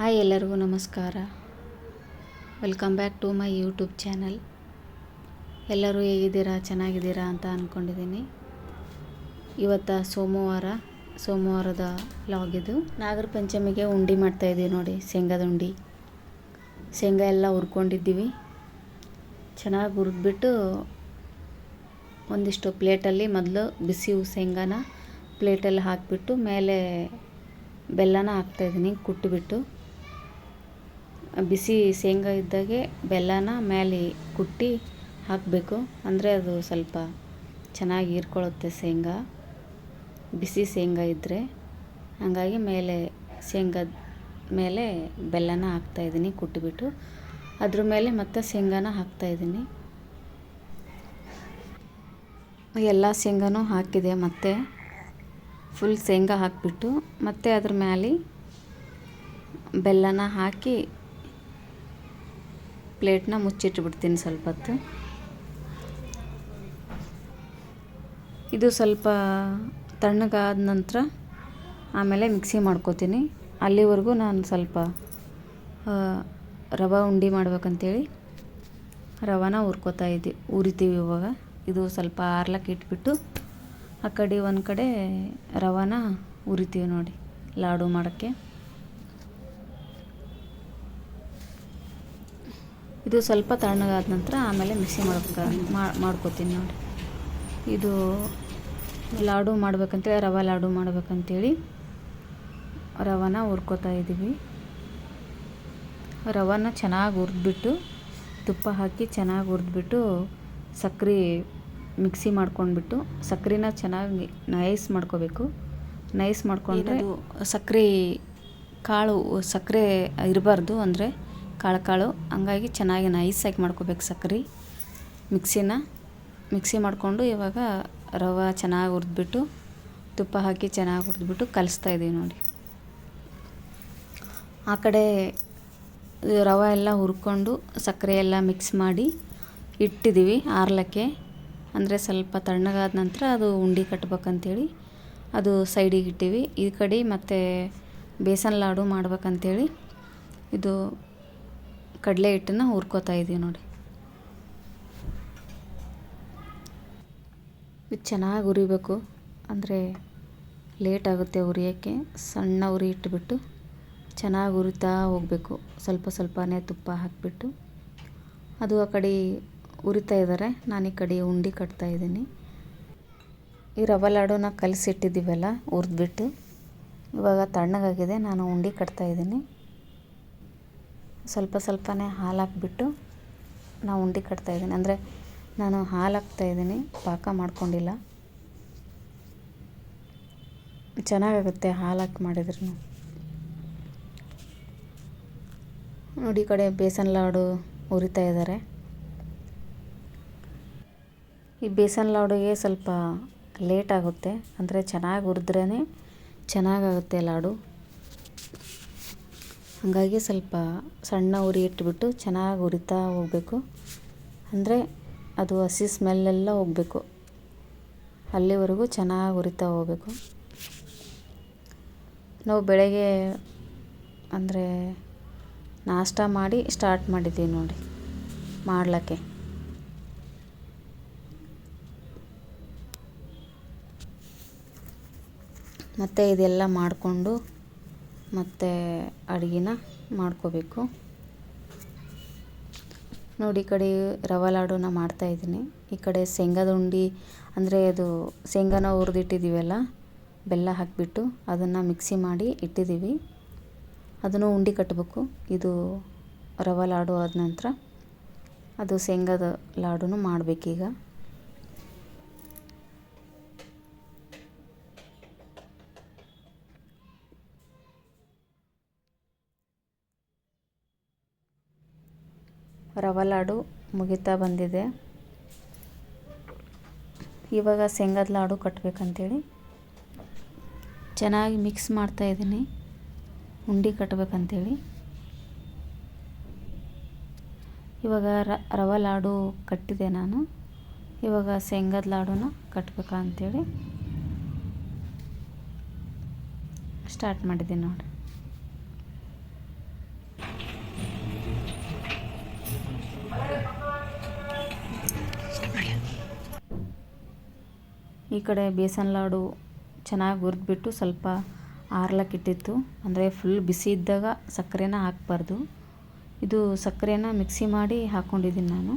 Hi ಎಲ್ಲರಿಗೂ ನಮಸ್ಕಾರ. Welcome back to my YouTube channel ಎಲ್ಲರೂ ಹೇಗಿದ್ದೀರಾ? ಚೆನ್ನಾಗಿದ್ದೀರಾ ಅಂತ ಅಂದ್ಕೊಂಡಿದ್ದೀನಿ ಇವತ್ತು ಸೋಮವಾರ, ಸೋಮವಾರದ ಲಾಗ್ ಇದು. ನಾಗರ ಪಂಚಮಿಗೆ ಉಂಡೆ ಮಾಡ್ತಾಯಿದ್ದೀವಿ ನೋಡಿ, ಶೇಂಗದ ಉಂಡೆ. ಶೇಂಗಾ ಎಲ್ಲ ಹುರ್ಕೊಂಡಿದ್ದೀವಿ. ಚೆನ್ನಾಗಿ ಹುರಿದ್ಬಿಟ್ಟು ಒಂದಿಷ್ಟು ಪ್ಲೇಟಲ್ಲಿ ಮೊದಲು ಬಿಸಿ ಶೇಂಗಾನ ಪ್ಲೇಟಲ್ಲಿ ಹಾಕಿಬಿಟ್ಟು ಮೇಲೆ ಬೆಲ್ಲನ ಹಾಕ್ತಾಯಿದ್ದೀನಿ ಕುಟ್ಟಿಬಿಟ್ಟು ಬಿಸಿ ಶೇಂಗಾ ಇದ್ದಾಗೆ ಬೆಲ್ಲನ ಮೇಲೆ ಕುಟ್ಟಿ ಹಾಕಬೇಕು. ಅಂದರೆ ಅದು ಸ್ವಲ್ಪ ಚೆನ್ನಾಗಿ ಹೀರ್ಕೊಳ್ಳುತ್ತೆ ಶೇಂಗಾ. ಬಿಸಿ ಶೇಂಗಾ ಇದ್ದರೆ ಹಾಗಾಗಿ ಮೇಲೆ ಶೇಂಗದ ಮೇಲೆ ಬೆಲ್ಲನ ಹಾಕ್ತಾಯಿದ್ದೀನಿ ಕುಟ್ಟಿಬಿಟ್ಟು ಅದ್ರ ಮೇಲೆ ಮತ್ತೆ ಶೇಂಗಾನ ಹಾಕ್ತಾಯಿದ್ದೀನಿ ಎಲ್ಲ ಶೇಂಗಾನೂ ಹಾಕಿದೆ ಮತ್ತೆ. ಫುಲ್ ಶೇಂಗಾ ಹಾಕಿಬಿಟ್ಟು ಮತ್ತೆ ಅದ್ರ ಮೇಲೆ ಬೆಲ್ಲನ ಹಾಕಿ ಪ್ಲೇಟ್ನ ಮುಚ್ಚಿಟ್ಬಿಡ್ತೀನಿ ಸ್ವಲ್ಪ ಹೊತ್ತು. ಇದು ಸ್ವಲ್ಪ ತಣ್ಣಗಾದ ನಂತರ ಆಮೇಲೆ ಮಿಕ್ಸಿ ಮಾಡ್ಕೋತೀನಿ. ಅಲ್ಲಿವರೆಗೂ ನಾನು ಸ್ವಲ್ಪ ರವೆ ಉಂಡೆ ಮಾಡ್ಬೇಕಂತೇಳಿ ರವಾನ ಹುರ್ಕೋತಾ ಇದ್ದೀವಿ ಉರಿತೀವಿ ಇವಾಗ. ಇದು ಸ್ವಲ್ಪ ಆರ್ಲಕ್ಕೆ ಇಟ್ಬಿಟ್ಟು ಆ ಕಡೆ ಒಂದು ಕಡೆ ರವಾನ ಉರಿತೀವಿ ನೋಡಿ, ಲಾಡು ಮಾಡೋಕ್ಕೆ. ಇದು ಸ್ವಲ್ಪ ತಣ್ಣಗಾದ ನಂತರ ಆಮೇಲೆ ಮಿಕ್ಸಿ ಮಾಡ್ಬೇಕು ಮಾಡ್ಕೋತೀನಿ ನೋಡಿ. ಇದು ಲಾಡು ಮಾಡ್ಬೇಕಂತೇಳಿ, ರವೆ ಲಾಡು ಮಾಡ್ಬೇಕಂತೇಳಿ ರವನ ಹುರ್ಕೋತಾ ಇದ್ದೀವಿ. ರವನ ಚೆನ್ನಾಗಿ ಹುರಿದ್ಬಿಟ್ಟು, ತುಪ್ಪ ಹಾಕಿ ಚೆನ್ನಾಗಿ ಹುರಿದ್ಬಿಟ್ಟು ಸಕ್ಕರೆ ಮಿಕ್ಸಿ ಮಾಡ್ಕೊಂಡ್ಬಿಟ್ಟು ಸಕ್ಕರೆನ ಚೆನ್ನಾಗಿ ನೈಸ್ ಮಾಡ್ಕೋಬೇಕು. ನೈಸ್ ಮಾಡ್ಕೊಂಡ್ರೆ ಸಕ್ಕರೆ ಕಾಳು ಸಕ್ಕರೆ ಇರಬಾರ್ದು ಅಂದರೆ ಕಾಳು ಕಾಳು ಹಂಗಾಗಿ ಚೆನ್ನಾಗಿ ನೈಸಾಗಿ ಮಾಡ್ಕೋಬೇಕು ಸಕ್ಕರೆ ಮಿಕ್ಸಿನ, ಮಿಕ್ಸಿ ಮಾಡಿಕೊಂಡು ಇವಾಗ ರವೆ ಚೆನ್ನಾಗಿ ಹುರಿದ್ಬಿಟ್ಟು, ತುಪ್ಪ ಹಾಕಿ ಚೆನ್ನಾಗಿ ಹುರಿದ್ಬಿಟ್ಟು ಕಲಿಸ್ತಾ ಇದ್ದೀವಿ ನೋಡಿ. ಆ ಕಡೆ ರವೆ ಎಲ್ಲ ಹುರ್ಕೊಂಡು ಸಕ್ಕರೆ ಎಲ್ಲ ಮಿಕ್ಸ್ ಮಾಡಿ ಇಟ್ಟಿದ್ದೀವಿ ಆರ್ಲಕ್ಕೆ. ಅಂದರೆ ಸ್ವಲ್ಪ ತಣ್ಣಗಾದ ನಂತರ ಅದು ಉಂಡೆ ಕಟ್ಬೇಕಂತೇಳಿ ಅದು ಸೈಡಿಗೆ ಇಟ್ಟೀವಿ. ಈ ಕಡೆ ಮತ್ತು ಬೇಸನ್ ಲಾಡು ಮಾಡ್ಬೇಕಂತೇಳಿ. ಇದು ಕಡಲೆ ಹಿಟ್ಟನ್ನು ಹುರ್ಕೋತಾ ಇದ್ದೀವಿ ನೋಡಿ. ಇದು ಚೆನ್ನಾಗಿ ಉರಿಬೇಕು ಅಂದರೆ ಲೇಟ್ ಆಗುತ್ತೆ ಹುರಿಯೋಕ್ಕೆ. ಸಣ್ಣ ಉರಿ ಇಟ್ಬಿಟ್ಟು ಚೆನ್ನಾಗಿ ಉರಿತಾ ಹೋಗಬೇಕು. ಸ್ವಲ್ಪ ಸ್ವಲ್ಪನೇ ತುಪ್ಪ ಹಾಕಿಬಿಟ್ಟು. ಅದು ಆ ಕಡೆ ಉರಿತಾ ಇದ್ದಾರೆ ನಾನು ಈ ಕಡೆ ಉಂಡೆ ಕಟ್ತಾ ಇದ್ದೀನಿ. ಈ ರವೆ ಲಾಡುನ ಕಲಸಿಟ್ಟಿದ್ದೀವಲ್ಲ, ಹುರಿದ್ಬಿಟ್ಟು. ಇವಾಗ ತಣ್ಣಗಾಗಿದೆ. ನಾನು ಉಂಡೆ ಕಟ್ತಾ ಇದ್ದೀನಿ. ಸ್ವಲ್ಪ ಸ್ವಲ್ಪನೇ ಹಾಲು ಹಾಕ್ಬಿಟ್ಟು ನಾವು ಉಂಡೆ ಕಟ್ತಾ ಇದ್ದೀನಿ. ಅಂದರೆ ನಾನು ಹಾಲು ಹಾಕ್ತಾಯಿದ್ದೀನಿ ಪಾಕ ಮಾಡ್ಕೊಂಡಿಲ್ಲ. ಚೆನ್ನಾಗಾಗುತ್ತೆ ಹಾಲು ಹಾಕಿ ಮಾಡಿದ್ರು ನೋಡಿ ಕಡೆ ಬೇಸನ್ ಲಾಡು ಉರಿತಾ ಇದ್ದಾರೆ ಈ ಬೇಸನ್ ಲಾಡುಗೆ ಸ್ವಲ್ಪ ಲೇಟ್ ಆಗುತ್ತೆ. ಅಂದರೆ ಚೆನ್ನಾಗಿ ಹುರಿದ್ರೇ ಚೆನ್ನಾಗಾಗುತ್ತೆ ಲಾಡು. ಹಾಗಾಗಿ ಸ್ವಲ್ಪ ಸಣ್ಣ ಉರಿ ಇಟ್ಬಿಟ್ಟು ಚೆನ್ನಾಗಿ ಉರಿತಾ ಹೋಗಬೇಕು. ಅಂದರೆ ಅದು ಹಸಿ ಸ್ಮೆಲ್ಲೆಲ್ಲ ಹೋಗಬೇಕು. ಅಲ್ಲಿವರೆಗೂ ಚೆನ್ನಾಗಿ ಉರಿತಾ ಹೋಗಬೇಕು. ನಾವು ಬೆಳಗ್ಗೆ ಅಂದರೆ ನಾಷ್ಟ ಮಾಡಿ ಸ್ಟಾರ್ಟ್ ಮಾಡಿದ್ದೀವಿ ನೋಡಿ, ಮಾಡ್ಲಕ್ಕೆ. ಮತ್ತು ಇದೆಲ್ಲ ಮಾಡಿಕೊಂಡು ಮತ್ತು ಅಡುಗೆನ ಮಾಡ್ಕೋಬೇಕು. ನೋಡಿ ಈ ಕಡೆ ರವೆ ಲಾಡುನ ಮಾಡ್ತಾಯಿದ್ದೀನಿ ಈ ಕಡೆ ಶೇಂಗದ ಉಂಡೆ ಅಂದರೆ ಅದು ಶೇಂಗಾನ ಹುರಿದಿಟ್ಟಿದ್ದೀವಲ್ಲ ಬೆಲ್ಲ ಹಾಕಿಬಿಟ್ಟು ಅದನ್ನು ಮಿಕ್ಸಿ ಮಾಡಿ ಇಟ್ಟಿದ್ದೀವಿ ಅದನ್ನು ಉಂಡೆ ಕಟ್ಟಬೇಕು ಇದು ರವೆ ಲಾಡು ಆದ ನಂತರ ಅದು ಶೇಂಗಾದ ಲಾಡುನು ಮಾಡಬೇಕೀಗ. ರವೆ ಲಾಡು ಮುಗಿತಾ ಬಂದಿದೆ. ಇವಾಗ ಶೇಂಗದ ಲಾಡು ಕಟ್ಟಬೇಕಂತೇಳಿ ಚೆನ್ನಾಗಿ ಮಿಕ್ಸ್ ಮಾಡ್ತಾ ಇದ್ದೀನಿ. ಉಂಡೆ ಕಟ್ಟಬೇಕಂತೇಳಿ ಇವಾಗ ರವೆ ಲಾಡು ಕಟ್ಟಿದೆ ನಾನು. ಇವಾಗ ಶೇಂಗದ ಲಾಡುನ ಕಟ್ಟಬೇಕಾ ಅಂಥೇಳಿ ಸ್ಟಾರ್ಟ್ ಮಾಡಿದ್ದೀನಿ ನೋಡಿ. ಈ ಕಡೆ ಬೇಸನ್ ಲಾಡು ಚೆನ್ನಾಗಿ ಹುರಿದ್ಬಿಟ್ಟು ಸ್ವಲ್ಪ ಆರ್ಲಕ್ಕಿಟ್ಟಿತ್ತು. ಅಂದರೆ ಫುಲ್ ಬಿಸಿ ಇದ್ದಾಗ ಸಕ್ಕರೆನ ಹಾಕಬಾರ್ದು. ಇದು ಸಕ್ಕರೆನ ಮಿಕ್ಸಿ ಮಾಡಿ ಹಾಕ್ಕೊಂಡಿದ್ದೀನಿ ನಾನು.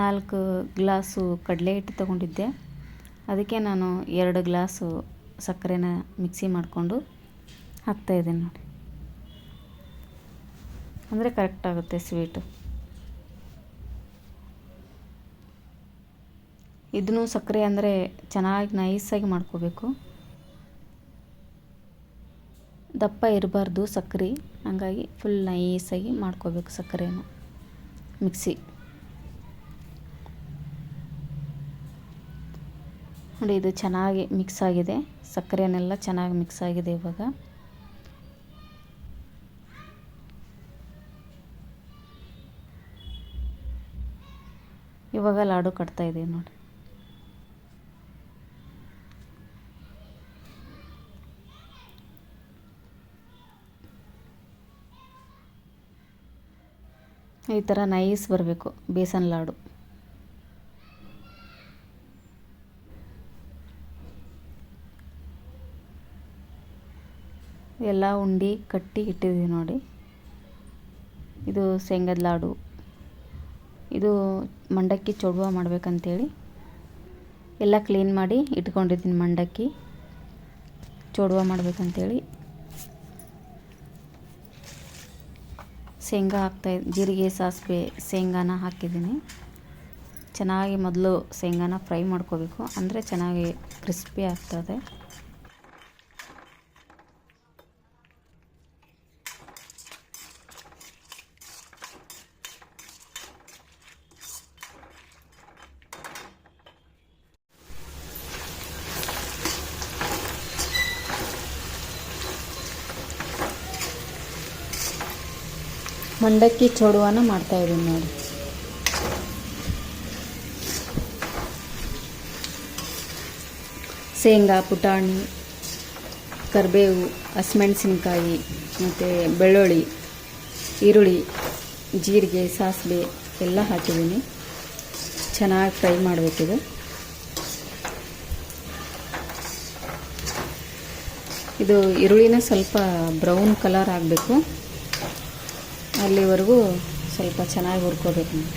ನಾಲ್ಕು ಗ್ಲಾಸು ಕಡಲೆ ಹಿಟ್ಟು ತೊಗೊಂಡಿದ್ದೆ. ಅದಕ್ಕೆ ನಾನು ಎರಡು ಗ್ಲಾಸು ಸಕ್ಕರೆನ ಮಿಕ್ಸಿ ಮಾಡಿಕೊಂಡು ಹಾಕ್ತಾಯಿದ್ದೀನಿ ನೋಡಿ. ಅಂದರೆ ಕರೆಕ್ಟ್ ಆಗುತ್ತೆ ಸ್ವೀಟು ಇದನ್ನು ಸಕ್ಕರೆ ಅಂದರೆ ಚೆನ್ನಾಗಿ ನೈಸಾಗಿ ಮಾಡ್ಕೋಬೇಕು. ದಪ್ಪ ಇರಬಾರ್ದು ಸಕ್ಕರೆ, ಹಂಗಾಗಿ ಫುಲ್ ನೈಸಾಗಿ ಮಾಡ್ಕೋಬೇಕು ಸಕ್ಕರೆನ ಮಿಕ್ಸಿ ನೋಡಿ ಇದು ಚೆನ್ನಾಗಿ ಮಿಕ್ಸ್ ಆಗಿದೆ, ಸಕ್ಕರೆನೆಲ್ಲ ಚೆನ್ನಾಗಿ ಮಿಕ್ಸ್ ಆಗಿದೆ ಇವಾಗ. ಇವಾಗ ಲಾಡು ಕಟ್ತಾ ಇದೆ ನೋಡಿ. ಈ ಥರ ನೈಸ್ ಬರಬೇಕು, ಬೇಸನ್ ಲಾಡು. ಎಲ್ಲ ಉಂಡಿ ಕಟ್ಟಿ ಇಟ್ಟಿದ್ದೀವಿ ನೋಡಿ. ಇದು ಶೇಂಗದ ಲಾಡು. ಇದು ಮಂಡಕ್ಕಿ ಚೊಡುವ ಮಾಡಬೇಕಂತೇಳಿ. ಎಲ್ಲ ಕ್ಲೀನ್ ಮಾಡಿ ಇಟ್ಕೊಂಡಿದ್ದೀನಿ ಮಂಡಕ್ಕಿ. ಚೊಡುವ ಮಾಡ್ಬೇಕಂತೇಳಿ. ಶೇಂಗಾ ಹಾಕ್ತಾ ಜೀರಿಗೆ, ಸಾಸಿವೆ ಶೇಂಗಾನ ಹಾಕಿದ್ದೀನಿ. ಚೆನ್ನಾಗಿ ಮೊದಲು ಶೇಂಗಾನ ಫ್ರೈ ಮಾಡ್ಕೋಬೇಕು. ಅಂದರೆ ಚೆನ್ನಾಗಿ ಕ್ರಿಸ್ಪಿ ಆಗ್ತದೆ. ಮಂಡಕ್ಕಿ ಮಾಡ್ತಾ ಇದ್ದೀನಿ ನೋಡಿ. ಶೇಂಗಾ, ಪುಟಾಣಿ, ಕರಿಬೇವು, ಹಸಿಮೆಣಸಿನ್ಕಾಯಿ, ಮತ್ತು ಬೆಳ್ಳುಳ್ಳಿ, ಈರುಳ್ಳಿ, ಜೀರಿಗೆ, ಸಾಸಿವೆ ಎಲ್ಲ ಹಾಕಿದ್ದೀನಿ. ಚೆನ್ನಾಗಿ ಫ್ರೈ ಮಾಡಬೇಕಿದು. ಇದು ಈರುಳ್ಳಿನ ಸ್ವಲ್ಪ ಬ್ರೌನ್ ಕಲರ್ ಆಗಬೇಕು. ಅಲ್ಲಿವರೆಗೂ ಸ್ವಲ್ಪ ಚೆನ್ನಾಗಿ ಹುರ್ಕೋಬೇಕು. ನಾವು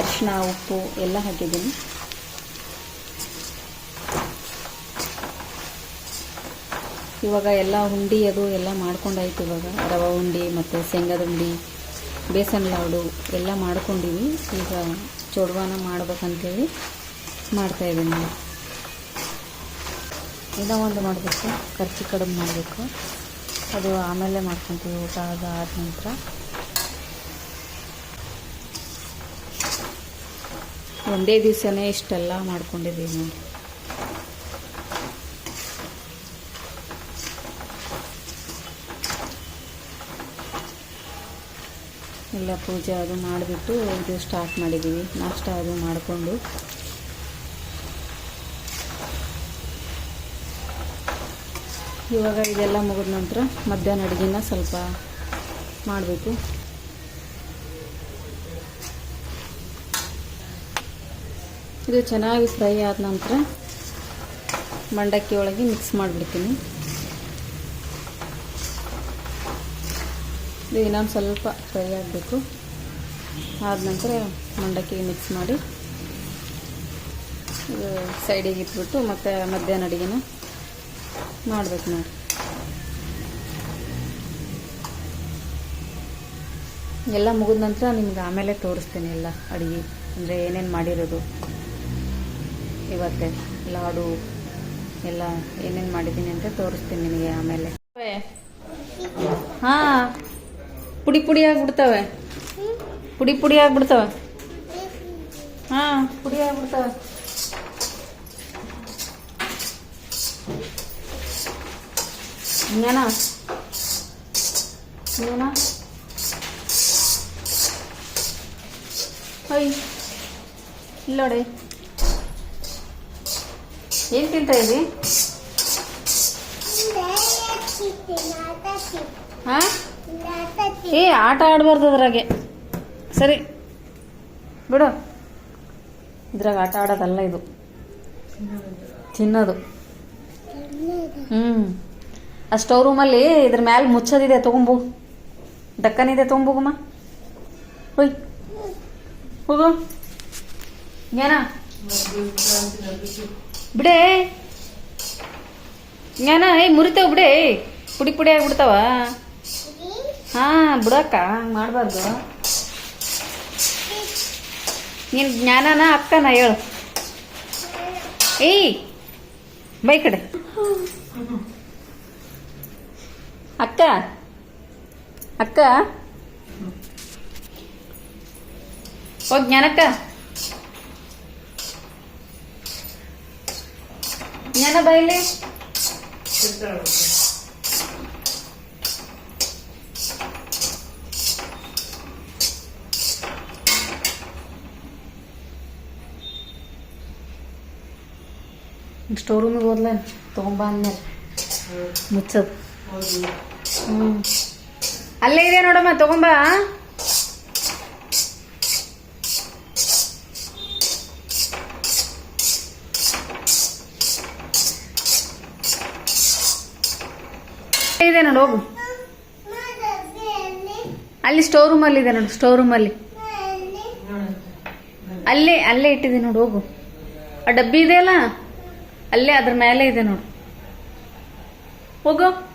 ಅರಿಶಿನ ಉಪ್ಪು ಎಲ್ಲ ಹಾಕಿದ್ದೀನಿ. ಇವಾಗ ಎಲ್ಲ ಉಂಡಿ ಅದು ಎಲ್ಲ ಮಾಡ್ಕೊಂಡಾಯ್ತು ಇವಾಗ. ರವೆ ಉಂಡೆ ಮತ್ತು ಶೇಂಗದ ಉಂಡೆ, ಬೇಸನ್ ಲಾಡು ಎಲ್ಲ ಮಾಡ್ಕೊಂಡಿವಿ. ಈಗ ಚೋಡ್ವಾನ ಮಾಡ್ಬೇಕಂತೇಳಿ ಮಾಡ್ತಾಯಿದ್ದೀನಿ ಇನ್ನೂ ಒಂದು ಮಾಡಬೇಕು. ಖರ್ಚು ಕಡಿಮೆ ಮಾಡಬೇಕು. ಅದು ಆಮೇಲೆ ಮಾಡ್ಕೊತೀವಿ ಊಟ ಅದು ಆದ ನಂತರ. ಒಂದೇ ದಿವಸನೇ ಇಷ್ಟೆಲ್ಲ ಮಾಡ್ಕೊಂಡಿದ್ದೀವಿ ನೋಡಿ. ಎಲ್ಲ ಪೂಜೆ ಅದು ಮಾಡಿಬಿಟ್ಟು ಇದು ಸ್ಟಾರ್ಟ್ ಮಾಡಿದ್ದೀವಿ ನಾಷ್ಟ ಅದು ಮಾಡಿಕೊಂಡು. ಇವಾಗ ಇದೆಲ್ಲ ಮುಗಿದ ನಂತರ ಮಧ್ಯಾಹ್ನ ಅಡುಗೆನ ಸ್ವಲ್ಪ ಮಾಡಬೇಕು. ಇದು ಚೆನ್ನಾಗಿ ಫ್ರೈ ಆದ ನಂತರ ಮಂಡಕ್ಕಿ ಒಳಗೆ ಮಿಕ್ಸ್ ಮಾಡಿಬಿಡ್ತೀನಿ. ಇದು ಇನ್ನೊಂದು ಸ್ವಲ್ಪ ಫ್ರೈ ಆಗಬೇಕು. ಆದ ನಂತರ ಮಂಡಕ್ಕಿಗೆ ಮಿಕ್ಸ್ ಮಾಡಿ ಇದು ಸೈಡಿಗೆ ಇಟ್ಬಿಟ್ಟು ಮತ್ತು ಮಧ್ಯಾಹ್ನ ಅಡುಗೆನ ಮಾಡ್ಬೇಕು ನೋಡಿ. ಎಲ್ಲ ಮುಗಿದ ನಂತರ ನಿಮ್ಗೆ ಆಮೇಲೆ ತೋರಿಸ್ತೀನಿ ಎಲ್ಲ ಅಡುಗೆ. ಅಂದರೆ ಏನೇನು ಮಾಡಿರೋದು. ಇವತ್ತೆ ಲಾಡು, ಎಲ್ಲ ಏನೇನು ಮಾಡಿದ್ದೀನಿ ಅಂತ ತೋರಿಸ್ತೀನಿ ನಿಮಗೆ ಆಮೇಲೆ. ಹಾಂ, ಪುಡಿ ಪುಡಿ ಆಗಿಬಿಡ್ತವೆ. ಪುಡಿ ಪುಡಿ ಆಗಿಬಿಡ್ತವೆ. ಹಾಂ, ಪುಡಿ ಆಗಿಬಿಡ್ತವೆ. ಇನ್ನೇನ ಇನ್ನೇನ ಹೊಯ್ ಇಲ್ಲೋಡೆ ಏನು ತಿಂತಾ ಇದ್ದಿ? ಹಾಂ? ಏ, ಆಟ ಆಡಬಾರ್ದು ಅದ್ರಾಗೆ. ಸರಿ, ಬಿಡು. ಇದ್ರಾಗ ಆಟ ಆಡೋದಲ್ಲ ಇದು. ತಿನ್ನೋದು. ಹ್ಞೂ ಆ ಸ್ಟೋವ್ ರೂಮಲ್ಲಿ ಇದ್ರ ಮ್ಯಾಲೆ ಮುಚ್ಚೋದಿದೆ, ತೊಗೊಂಬು. ಡಕ್ಕನಿದೆ ತೊಗೊಂಬೋಗಮ್ಮ ಹೋಯ್. ಹೋಗು. ಜ್ಞಾನ. ಬಿಡೇ. ಜ್ಞಾನ, ಏಯ್, ಮುರಿತೇವ್ ಬಿಡೇ. ಪುಡಿ ಪುಡಿ ಆಗ್ಬಿಡ್ತಾವ. ಹಾಂ, ಬಿಡಕ್ಕ, ಹಂಗೆ ಮಾಡಬಾರ್ದು. ನೀನು ಜ್ಞಾನನ ಅಕ್ಕನ ಹೇಳು. ಏಯ್, ಬೈ ಕಡೆ. ಅಕ್ಕ? ಅಕ್ಕ? ಹೋಗ್ ಜ್ಞಾನಕ್ಕ. ಜ್ಞಾನ ಬೈಲಿ ಸ್ಟೋರ್ ರೂಮಿಗೆ ಹೋದ್ಲ ತೊಗೊಂಬ ಅಂದ್ಮೇಲೆ. ಮುಚ್ಚದು. ಅಲ್ಲೇ ಇದೆ ನೋಡಮ್ಮ, ತಗೊಂಬ. ಇದೆ ನೋಡು, ಹೋಗು. ಅಲ್ಲಿ ಸ್ಟೋರ್ ರೂಮಲ್ಲಿ ಇದೆ ನೋಡು ಸ್ಟೋರ್ ಅಲ್ಲಿ. ಅಲ್ಲೇ ಅಲ್ಲೇ ಇಟ್ಟಿದೆ ನೋಡು, ಹೋಗು. ಆ ಡಬ್ಬಿ ಇದೆಯಲ್ಲ, ಅಲ್ಲೇ ಅದ್ರ ಮೇಲೆ ಇದೆ ನೋಡು. ಹೋಗು.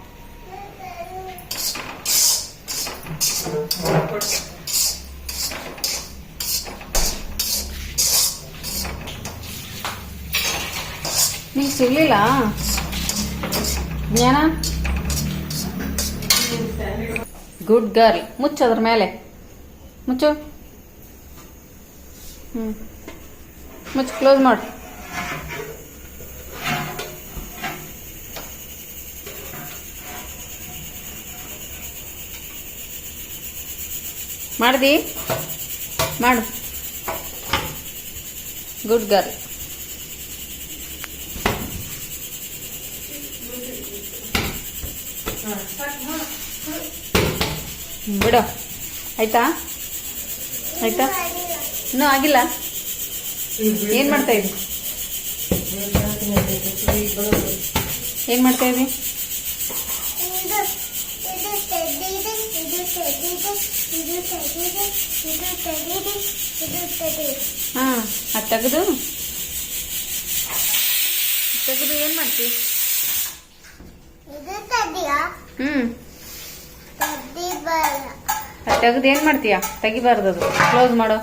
ನಿಂಗೆ ಸಿಗ್ಲಿಲ್ಲ ಜ್ಞಾನ? ಗುಡ್ ಗರ್ಲ್ ಮುಚ್ಚು ಅದ್ರ ಮೇಲೆ. ಮುಚ್ಚು. ಹ್ಞೂ ಮುಚ್ಚು ಕ್ಲೋಸ್ ಮಾಡು. ಮಾಡ್ದಿ? ಮಾಡು. ಗುಡ್ ಗರ್ಲ್ ಬಿಡು. ಆಯ್ತಾ? ಆಯ್ತಾ? ಇನ್ನೂ ಆಗಿಲ್ಲ? ಏನು ಮಾಡ್ತಾ ಇದ್ದಿ? ಏನು ಮಾಡ್ತಾ ಇದ್ದಿ? ಹಾಂ, ಅದು ತೆಗೆದು. ತೆಗೆದು ಏನು ಮಾಡ್ತಿ? ಹ್ಞೂ ತೆಗೆದು ಏನು ಮಾಡ್ತೀಯಾ? ತೆಗಿಬಾರ್ದು ಅದು. ಕ್ಲೋಸ್ ಮಾಡು.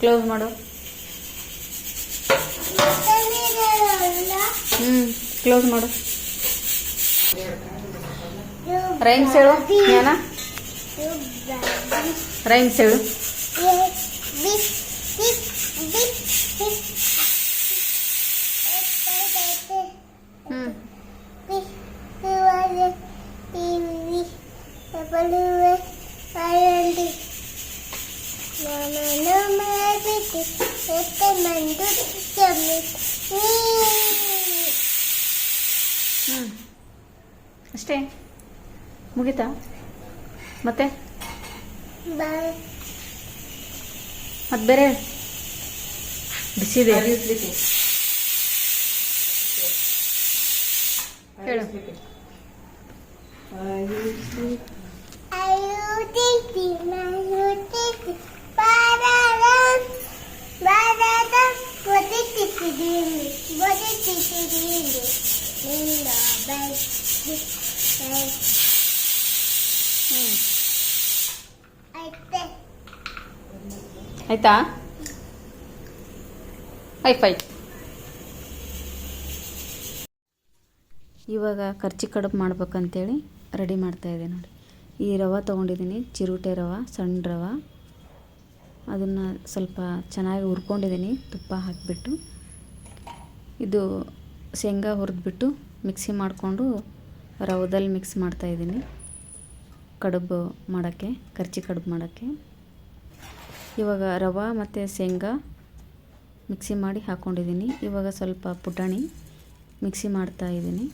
ಕ್ಲೋಸ್ ಮಾಡು. ಹ್ಮ್ ಕ್ಲೋಸ್ ಮಾಡು. ರೈಮ್ಸ್ ಹೇಳು, ಜ್ಞಾನ. ರೈಮ್ಸ್ ಹೇಳು ಹ್ಞೂ ಹ್ಞೂ ಅಷ್ಟೇ ಮುಗೀತಾ ಮತ್ತೆ? ಮತ್ತೆ ಬೇರೆ? ಬಿಸಿದೆ ಹೇಳು. ಹ್ಞೂ ಆಯ್ತಾ? ಐ ಫೈ ಇವಾಗ ಖರ್ಚಿ ಕಡುಬು ಮಾಡ್ಬೇಕಂತೇಳಿ ರೆಡಿ ಮಾಡ್ತಾಯಿದ್ದೆ ನೋಡಿ. ಈ ರವೆ ತೊಗೊಂಡಿದ್ದೀನಿ, ಚಿರುಟೆ ರವೆ, ಸಣ್ಣ ರವೆ. ಅದನ್ನು ಸ್ವಲ್ಪ ಚೆನ್ನಾಗಿ ಹುರ್ಕೊಂಡಿದ್ದೀನಿ, ತುಪ್ಪ ಹಾಕಿಬಿಟ್ಟು. ಇದು ಶೇಂಗಾ ಹುರಿದ್ಬಿಟ್ಟು ಮಿಕ್ಸಿ ಮಾಡಿಕೊಂಡು ರವದಲ್ಲಿ ಮಿಕ್ಸ್ ಮಾಡ್ತಾಯಿದ್ದೀನಿ ಕಡುಬು ಮಾಡೋಕ್ಕೆ, ಖರ್ಚಿ ಕಡುಬು ಮಾಡೋಕ್ಕೆ. ಇವಾಗ ರವೆ ಮತ್ತು ಶೇಂಗಾ ಮಿಕ್ಸಿ ಮಾಡಿ ಹಾಕ್ಕೊಂಡಿದ್ದೀನಿ ಇವಾಗ ಸ್ವಲ್ಪ ಪುಟಾಣಿ ಮಿಕ್ಸಿ ಮಾಡ್ತಾ ಇದ್ದೀನಿ.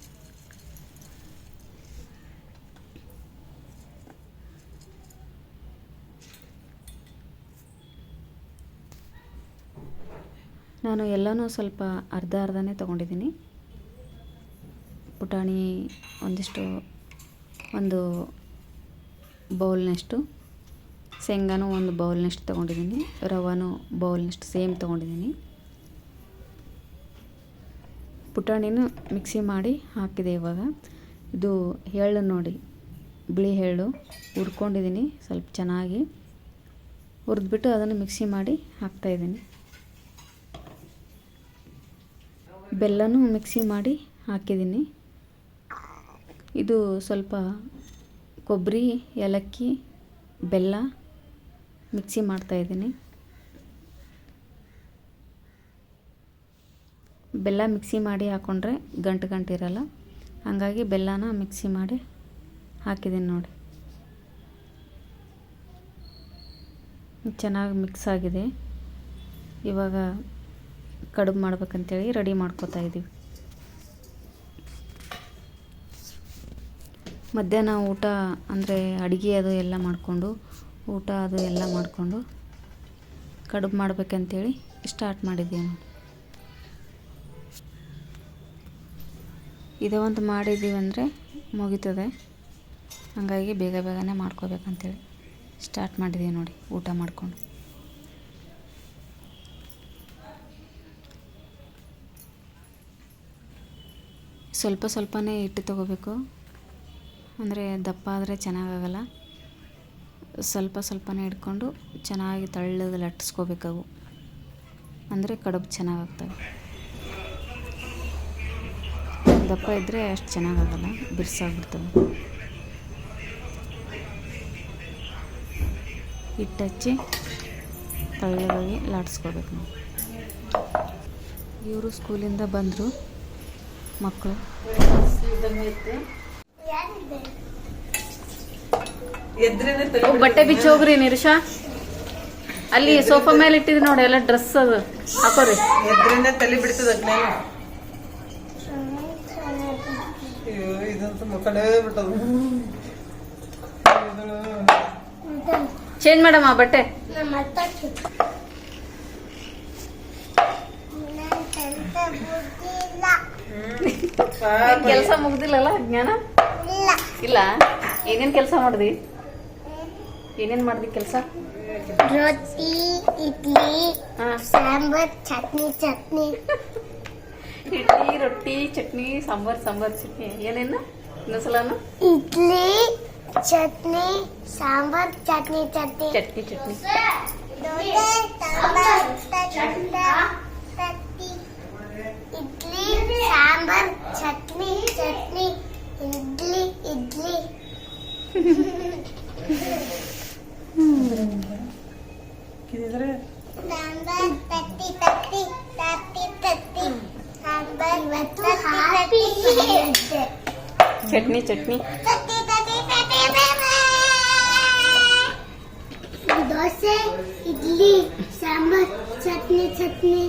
ನಾನು ಎಲ್ಲನೂ ಸ್ವಲ್ಪ ಅರ್ಧ ಅರ್ಧನೇ ತೊಗೊಂಡಿದ್ದೀನಿ. ಪುಟಾಣಿ ಒಂದಿಷ್ಟು, ಒಂದು ಬೌಲ್ನಷ್ಟು. ಶೇಂಗಾನು ಒಂದು ಬೌಲ್ನಷ್ಟು ತೊಗೊಂಡಿದ್ದೀನಿ, ರವಾನು ಬೌಲ್ನಷ್ಟು ಸೇಮ್ ತೊಗೊಂಡಿದ್ದೀನಿ. ಪುಟಾಣಿನೂ ಮಿಕ್ಸಿ ಮಾಡಿ ಹಾಕಿದೆ ಇವಾಗ. ಇದು ಎಳ್ಳು ನೋಡಿ, ಬಿಳಿ ಎಳ್ಳು ಹುರ್ಕೊಂಡಿದ್ದೀನಿ ಸ್ವಲ್ಪ ಚೆನ್ನಾಗಿ. ಹುರಿದ್ಬಿಟ್ಟು ಅದನ್ನು ಮಿಕ್ಸಿ ಮಾಡಿ ಹಾಕ್ತಾಯಿದ್ದೀನಿ ಬೆಲ್ಲನೂ ಮಿಕ್ಸಿ ಮಾಡಿ ಹಾಕಿದ್ದೀನಿ. ಇದು ಸ್ವಲ್ಪ ಕೊಬ್ಬರಿ, ಏಲಕ್ಕಿ, ಬೆಲ್ಲ ಮಿಕ್ಸಿ ಮಾಡ್ತಾಯಿದ್ದೀನಿ ಬೆಲ್ಲ ಮಿಕ್ಸಿ ಮಾಡಿ ಹಾಕ್ಕೊಂಡ್ರೆ ಗಂಟು ಗಂಟು ಇರಲ್ಲ. ಹಾಗಾಗಿ ಬೆಲ್ಲನ ಮಿಕ್ಸಿ ಮಾಡಿ ಹಾಕಿದ್ದೀನಿ ನೋಡಿ. ಚೆನ್ನಾಗಿ ಮಿಕ್ಸ್ ಆಗಿದೆ. ಇವಾಗ ಕಡುಬು ಮಾಡ್ಬೇಕಂತೇಳಿ ರೆಡಿ ಮಾಡ್ಕೋತಾ ಇದ್ದೀವಿ. ಮಧ್ಯಾಹ್ನ ಊಟ ಅಂದರೆ ಅಡುಗೆ ಅದು ಎಲ್ಲ ಮಾಡಿಕೊಂಡು ಊಟ ಅದು ಎಲ್ಲ ಮಾಡಿಕೊಂಡು ಕಡುಬು ಮಾಡ್ಬೇಕಂತೇಳಿ ಸ್ಟಾರ್ಟ್ ಮಾಡಿದ್ದೀವಿ. ನೋಡಿ ಇದೇ ಒಂದು ಮಾಡಿದ್ದೀವಿ ಅಂದರೆ ಮುಗೀತದೆ. ಹಾಗಾಗಿ ಬೇಗ ಬೇಗನೆ ಮಾಡ್ಕೋಬೇಕಂತೇಳಿ ಸ್ಟಾರ್ಟ್ ಮಾಡಿದ್ದೀವಿ ನೋಡಿ ಊಟ ಮಾಡಿಕೊಂಡು. ಸ್ವಲ್ಪ ಸ್ವಲ್ಪನೇ ಹಿಟ್ಟು ತೊಗೋಬೇಕು. ಅಂದರೆ ದಪ್ಪ ಆದರೆ ಚೆನ್ನಾಗಾಗಲ್ಲ. ಸ್ವಲ್ಪ ಸ್ವಲ್ಪನೇ ಹಿಡ್ಕೊಂಡು ಚೆನ್ನಾಗಿ ತಳ್ಳಗೆ ಲಟ್ಟಿಸ್ಕೋಬೇಕವು ಅಂದರೆ ಕಡುಬು ಚೆನ್ನಾಗಾಗ್ತವೆ. ದಪ್ಪ ಇದ್ದರೆ ಅಷ್ಟು ಚೆನ್ನಾಗಾಗಲ್ಲ, ಬಿರ್ಸಾಗ್ಬಿಡ್ತವೆ. ಹಿಟ್ಟು ಹಚ್ಚಿ ತಳ್ಳಗಾಗಿ ಲಾಡಿಸ್ಕೋಬೇಕು ನಾವು. ಇವರು ಸ್ಕೂಲಿಂದ ಬಂದರು ಮಕ್ಕಳು ಎದ್ರೇನೆ ತಲೆ ಬಟ್ಟೆ ಬಿಚ್ಚಿ ಹೋಗ್ರಿ ನಿರೀಶಾ ಅಲ್ಲಿ ಸೋಫಾ ಮೇಲೆ ಇಟ್ಟಿದ್ ನೋಡಿ ಎಲ್ಲ ಡ್ರೆಸ್ ಅದು. ಹಾಕೋರಿ. ಎದ್ರೇನೆ ತಲೆ ಬಿಡ್ತದ ಚೇಂಜ್ ಮಾಡಮ್ಮ ಬಟ್ಟೆ? ಕೆಲಸ ಮುಗ್ದಿಲ್ಲಲ್ಲ ಜ್ಞಾನ? ಇಲ್ಲ. ಏನೇನ್ ಕೆಲಸ ಮಾಡ್ದಿ? ಏನೇನ್ ಮಾಡ್ದಿ ಕೆಲಸ? ರೊಟ್ಟಿ ಇಡ್ಲಿ ಸಾಂಬಾರ್ ಚಟ್ನಿ ಚಟ್ನಿ. ಇಡ್ಲಿ ರೊಟ್ಟಿ ಚಟ್ನಿ ಸಾಂಬಾರ್ ಸಾಂಬಾರ್ ಚಟ್ನಿ. ಏನೇನು ಇನ್ನೊಂದ್ಸಲಾನು? ಇಡ್ಲಿ ಚಟ್ನಿ ಸಾಂಬಾರ್ ಚಟ್ನಿ ಚಟ್ನಿ. ಚಟ್ನಿ ಚಟ್ನಿ. ಇಡ್ಲಿ ಸಾಂಬಾರ್ ಚಟ್ನಿ ಚಟ್ನಿ. ಇಡ್ಲಿ ಸಾಂಬಾರ್ ಚಟ್ನಿ ಚಟ್ನಿ. ಇಡ್ಲಿ. ಇಡ್ಲಿ ಕಿದಿದ್ರೆ ಸಾಂಬಾರ್ ತತ್ತಿ ತತ್ತಿ ತತ್ತಿ ತತ್ತಿ ಸಾಂಬಾರ್ ಇವತ್ತು ಹ್ಯಾಪಿ ಚಟ್ನಿ ಚಟ್ನಿ ತತ್ತಿ ತತ್ತಿ ತತ್ತಿ ದೋಸೆ ಇಡ್ಲಿ ಸಾಂಬಾರ್ ಚಟ್ನಿ ಚಟ್ನಿ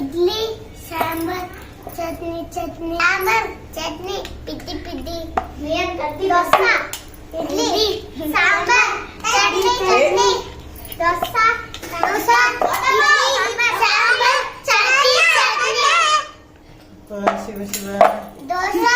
ಇಡ್ಲಿ ಸಾಂಬಾರ್ ಚಟ್ನಿ ಚಟ್ನಿ ಸಾಂಬಾರ್ ಚಟ್ನಿ ಪಿದ್ದಿ ಪಿದ್ದಿ ದೋಸೆ ಇಡ್ಲಿ ಸಾಂಬಾರ್ ಚಟ್ನಿ ಚಟ್ನಿ ದೋಸೆ ದೋಸೆ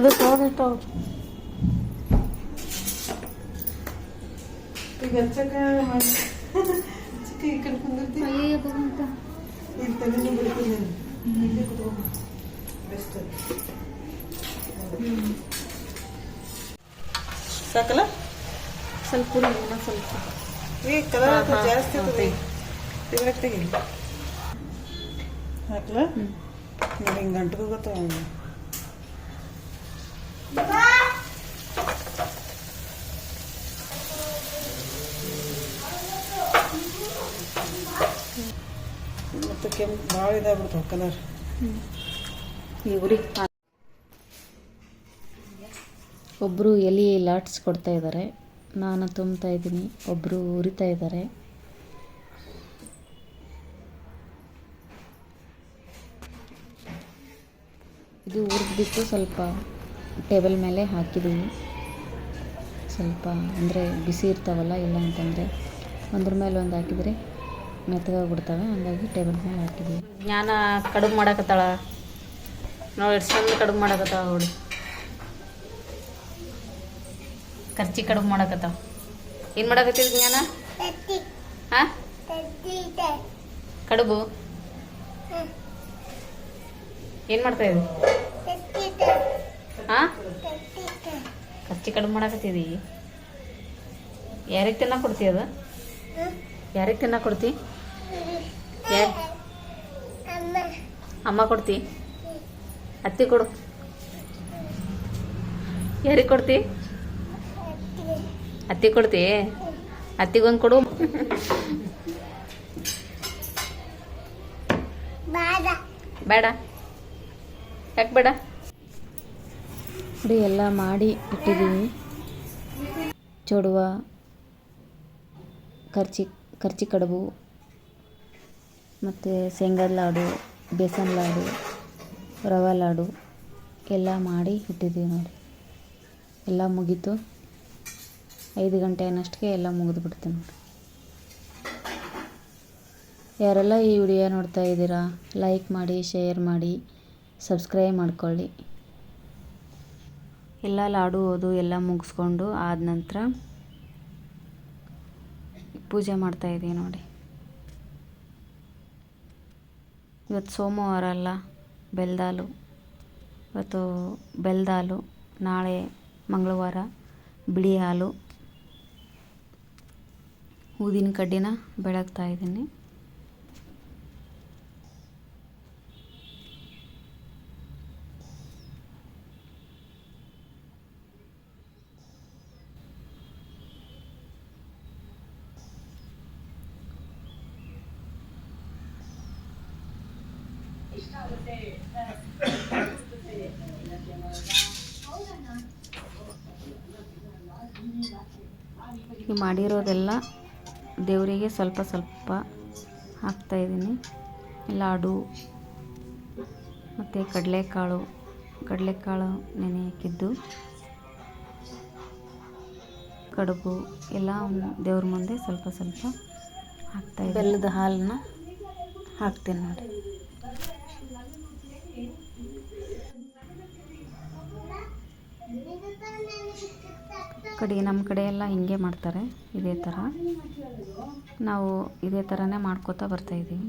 ಅದು ತೋರಿಟ್ಟು ಈಗ ಹಚ್ಚಕ ಮಾಡಿ. ಚಿಕ್ಕ ಈ ಕಡೆ ಕುಂದಿರ್ತಿ ಇಲ್ಲಿ ತಲೆನೂ ಬಿಡ್ತೀನಿ ನಾನು ಕುತ್ಕೊಂಡು ಬೆಸ್ಟ್ ಸಾಕಲ್ಲ? ಸ್ವಲ್ಪ ಸ್ವಲ್ಪ. ಏ ಕಲರ್ ಜಾಸ್ತಿ ಆಗ್ತದೆ. ಇದ್ರಾಗ ತೆಗಿ ಹಾಕ್ಲಾ ನೋಡಿ ಹಿಂಗೆ ಮತ್ತು ಕೆಂಪು ಭಾಳ ಕಲರ್ ಈ ಉರಿ ಒಬ್ಬರು ಎಲೆ ಲಾಟ್ಸ್ ಕೊಡ್ತಾ ಇದ್ದಾರೆ ನಾನು ತುಂಬ್ತಾ ಇದ್ದೀನಿ. ಒಬ್ಬರು ಉರಿತಾ ಇದ್ದಾರೆ ಇದು ಉರಿದ್ಬಿಟ್ಟು ಸ್ವಲ್ಪ ಟೇಬಲ್ ಮೇಲೆ ಹಾಕಿದ್ದೀವಿ ಸ್ವಲ್ಪ ಅಂದರೆ ಬಿಸಿ ಇರ್ತಾವಲ್ಲ ಇಲ್ಲ ಅಂತಂದರೆ ಒಂದ್ರ ಮೇಲೆ ಒಂದು ಹಾಕಿದರೆ ಮೆತ್ತಗಾಗ್ಬಿಡ್ತವೆ ಹಂಗಾಗಿ ಟೇಬಲ್ ಮೇಲೆ ಹಾಕಿದ್ದೀವಿ ಜ್ಞಾನ ಕಡುಬು ಮಾಡಕತ್ತಾಳ. ನೋಡಿ ಎಷ್ಟು ಚಂದ ಕಡುಬು ಮಾಡಕತ್ತಾಳ ನೋಡಿ. ಖರ್ಚಿ ಕಡುಬು ಮಾಡಾಕತ್ತಾವ ಏನು ಮಾಡಕತ್ತಿದ್ ಜ್ಞಾನ? ಹಾಂ? ಕಡುಬು. ಏನು ಮಾಡ್ತಾ ಇದ್ದೀವಿ ಹಾಂ ಖರ್ಚು ಕಡಿಮೆ ಮಾಡಕತ್ತಿದಿ? ಯಾರಿಗೆ ತಿನ್ನ ಕೊಡ್ತಿ ಅದು? ಯಾರಿಗೆ ತಿನ್ನ ಕೊಡ್ತಿ? ಯಾರು? ಅಮ್ಮ ಕೊಡ್ತಿ? ಅತ್ತಿ ಕೊಡು. ಯಾರಿಗೆ ಕೊಡ್ತಿ? ಅತ್ತಿ ಕೊಡ್ತಿ? ಅತ್ತಿಗೊಂದು ಕೊಡು. ಬೇಡ. ಯಾಕೆ ಬೇಡ? ನೋಡಿ ಎಲ್ಲ ಮಾಡಿ ಇಟ್ಟಿದ್ದೀನಿ. ಚೊಡುವ ಕರ್ಚಿ ಕರ್ಚಿ ಕಡುಬು, ಮತ್ತು ಶೇಂಗಾದ ಲಾಡು, ಬೇಸನ್ ಲಾಡು, ರವೆ ಲಾಡು ಎಲ್ಲ ಮಾಡಿ ಇಟ್ಟಿದ್ದೀವಿ ನೋಡಿ. ಎಲ್ಲ ಮುಗೀತು. ಐದು ಗಂಟೆ ಅನ್ನಷ್ಟಕ್ಕೆ ಎಲ್ಲ ಮುಗಿದು ಬಿಡ್ತೀನಿ ನೋಡಿ. ಯಾರೆಲ್ಲ ಈ ವಿಡಿಯೋ ನೋಡ್ತಾ ಇದ್ದೀರಾ ಲೈಕ್ ಮಾಡಿ ಶೇರ್ ಮಾಡಿ ಸಬ್ಸ್ಕ್ರೈಬ್ ಮಾಡ್ಕೊಳ್ಳಿ. ಎಲ್ಲ ಲಾಡು ಓದು ಎಲ್ಲ ಮುಗಿಸ್ಕೊಂಡು ಆದ ನಂತರ ಪೂಜೆ ಮಾಡ್ತಾ ಇದ್ದೀವಿ ನೋಡಿ. ಇವತ್ತು ಸೋಮವಾರ ಅಲ್ಲ, ಬೆಲ್ದಾಲು. ಇವತ್ತು ಬೆಲ್ದಾಲು, ನಾಳೆ ಮಂಗಳವಾರ ಬಿಳಿ ಹಾಲು ಊದಿನ ಕಡ್ಡಿನ ಬೆಳಗ್ತಾ ಇದ್ದೀನಿ ಈ ಮಾಡಿರೋದೆಲ್ಲ ದೇವರಿಗೆ ಸ್ವಲ್ಪ ಸ್ವಲ್ಪ ಹಾಕ್ತಾಯಿದ್ದೀನಿ ಲಾಡು ಮತ್ತು ಕಡಲೆಕಾಳು ಕಡಲೆಕಾಳು ನೆನೆ ಹಾಕಿದ್ದು. ಕಡುಬು ಎಲ್ಲ ದೇವ್ರ ಮುಂದೆ ಸ್ವಲ್ಪ ಸ್ವಲ್ಪ ಹಾಕ್ತಾ ಬೆಲ್ಲದ ಹಾಲನ್ನ ಹಾಕ್ತೀನಿ ನೋಡಿ. ಕಡೆ ನಮ್ಮ ಕಡೆ ಎಲ್ಲ ಹಿಂಗೆ ಮಾಡ್ತಾರೆ ಇದೇ ಥರ ನಾವು ಇದೇ ಥರನೇ ಮಾಡ್ಕೋತಾ ಬರ್ತಾಯಿದ್ದೀವಿ